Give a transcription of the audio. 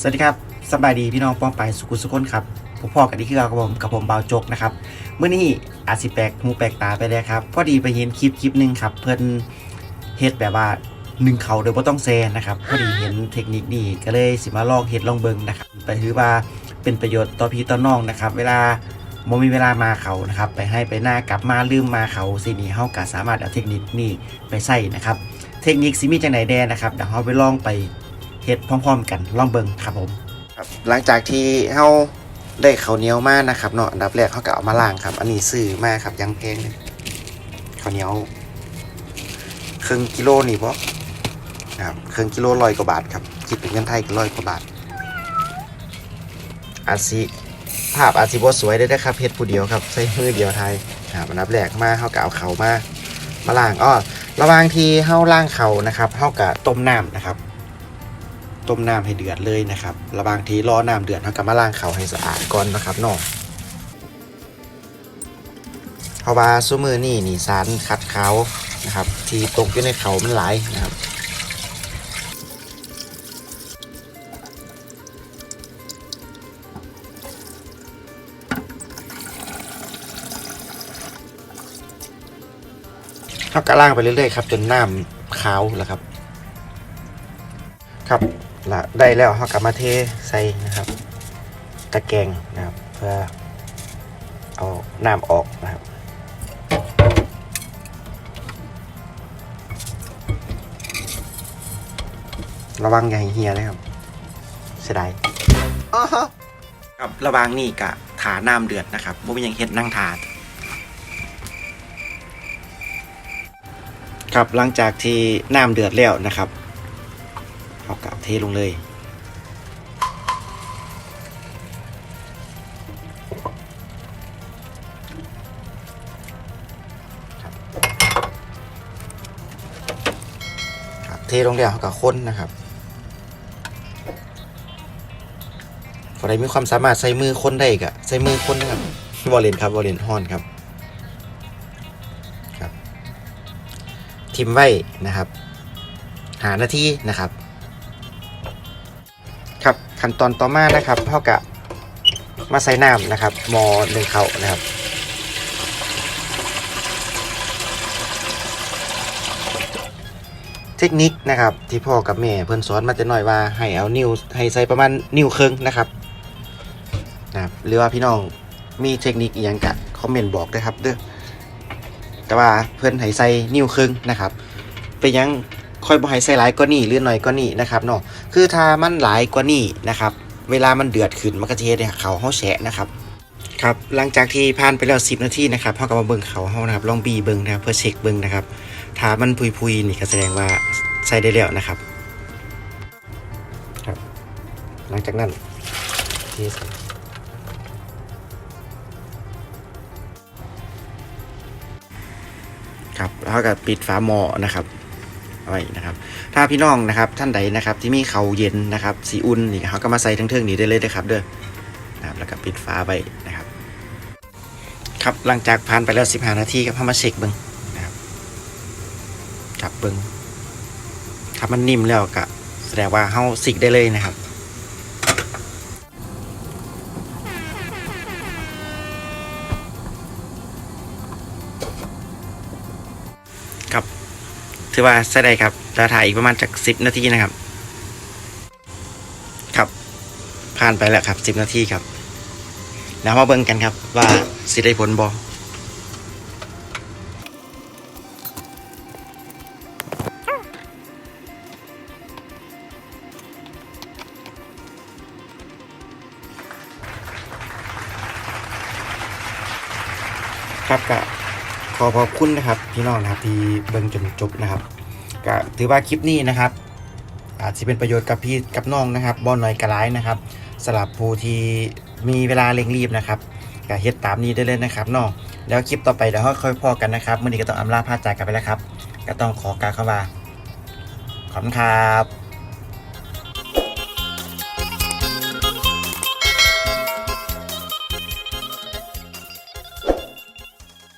สวัสดีครับสบายดีพี่น้องป้องไปสุขุสุขคนครับผมพ่อกันที่คือเรากับผมกับผมเบาจกนะครับเมื่อนี้อาจสิแปลกหูแปลกตาไปเลยครับ พอดีไปเห็นคลิปคลิปหนึ่งครับ เพื่อนเฮ็ดแบบว่าหนึ่งเขาโดยไม่ต้องแซนนะครับพอดีเห็นเทคนิคดีก็เลยสิมาลองเฮ็ดลองเบิงนะครับไปถือว่าเป็นประโยชน์ต่อพี่ต่อน้องนะครับ เวลาโมมีเวลามาเขานะครับ ไปให้ไปหน้ากลับมาลืมมาเขาสินี้เฮาก็สามารถเอาเทคนิคนี้ไปใส่นะครับ เทคนิคสิมีจังไหนแดนะครับเดี๋ยวเฮาไปลองไป เฮ็ดพร้อมๆกันลองเบิ่งครับผมครับหลังจากที่เฮาได้ข้าวเหนียวมานะครับเนาะอันดับแรกเฮาก็เอามาล้างครับ อันนี้ซื้อมาครับยังแพงเลยข้าวเหนียวครึ่งกิโลนี่บ่ครับครึ่งกิโลร้อยกว่าบาทครับคิดเป็นเงินไทยก็ร้อยกว่าบาท อาจสิภาพอาจสิบ่สวยได้อนะครับเฮ็ดผู้เดียวครับใช้มือเดียวไทยครับอันดับแรกมาเฮาก็เอาเขามามาล้างอ้อระหว่างที่เฮาล้างเขานะครับเฮาก็ต้มน้ำนะครับ ต้มน้ำให้เดือดเลยนะครับระบางทีรอน้ำเดือดเราก็มาล้างเขาให้สะอาดก่อนนะครับน้องเพราะว่าซูมือนี่นี่สารคัดเขานะครับ ที่ตกอยู่ในเขามันหลายนะครับเขาก็ล่างไปเรื่อยๆครับ จนน้ำขาวแล้วครับ ครับ ละได้แล้วเขากลับมาเทใส่นะครับ ตะแกรงนะครับ เพื่อเอาน้ำออกนะครับระวังอย่าให้เฮียนะครับเสียดายอ้อฮะครับระวังนี่กะถาน้ำเดือดนะครับบ่มีหยังเฮ็ดนั่งทานครับหลังจากที่น้ำเดือดแล้วนะครับ เอากะเทลงเลย เทลงแล้วเขาก็ค้นนะครับพอได้มีความสามารถใส่มือคนได้กะใส่มือคนนะครับวอลเลนครับวอลเลนฮอนครับครับ ทิมไว้นะครับ หาหน้าที่นะครับ ขั้นตอนต่อมานะครับเท่ากับมาใส่น้ำนะครับมอหนึ่งเขานะครับเทคนิคนะครับที่พ่อกับแม่เพิ่นสอนมาแต่น้อยว่าให้เอานิ้วให้ใส่ประมาณนิ้วครึ่งนะครับนะครับ หรือว่าพี่น้องมีเทคนิคอหย่างกะคอมเมนต์บอกด้ครับเด้อแต่ว่าเพิ่นให้ใส่นิ้วครึ่งนะครับเป็นหยัง ค่อยบ่ให้ใส่หลายกว่านี้หรือหน่อยกว่านี้นะครับเนาะคือถ้ามันหลายกว่านี้นะครับ เวลามันเดือดขึ้นมันก็จะเฮ็ดให้เขาเฮาแฉะนะครับครับหลังจากที่ผ่านไปแล้ว 10 นาทีนะครับเฮาก็มาเบิ่งเขาเฮานะครับลองบีเบิ่งนะครับเพื่อเช็คเบิ่งนะครับถ้ามันพุยๆนี่ก็แสดงว่าใส่ได้แล้วนะครับครับ หลังจากนั้นครับแล้วก็ปิดฝาหม้อนะครับ ไว้นะครับ ถ้าพี่น้องนะครับท่านใดนะครับที่มีเขาเย็นนะครับสีอุ่นนี่เขาก็มาใส่ทั้งเทิงนี้ได้เลยนะครับเด้อนะครับแล้วก็ปิดฝาไว้นะครับ ครับหลังจากผ่านไปแล้ว 15 นาทีครับเขามาเช็คเบิ้งนะครับจับเบิงถ้ามันนิ่มแล้วก็แสดงว่าเฮาสิกได้เลยนะครับ ถือว่าใช้ได้ครับจะถ่ายอีกประมาณจากสิบนาทีนะครับ ครับผ่านไปแล้วครับสิบนาทีครับแล้วมาเบิ่งกันครับว่าสิได้ผลบอครับก็ ขอขอบคุณนะครับพี่น้องนะครับที่เบิ่งจนจบนะครับก็ถือว่าคลิปนี้นะครับ อาจจะเป็นประโยชน์กับพี่กับน้องนะครับบอลหน่อยกระไรนะครับสำหรับผู้ที่มีเวลาเร่งรีบนะครับก็เฮ็ดตามนี้ได้เลยนะครับน้องแล้วคลิปต่อไปเดี๋ยวค่อยพอกันนะครับมื่อนี้ก็ต้องอำลาพาจากกันไปแล้วครับ ก็ต้องขอกล่าวคำว่าขอบคุณครับ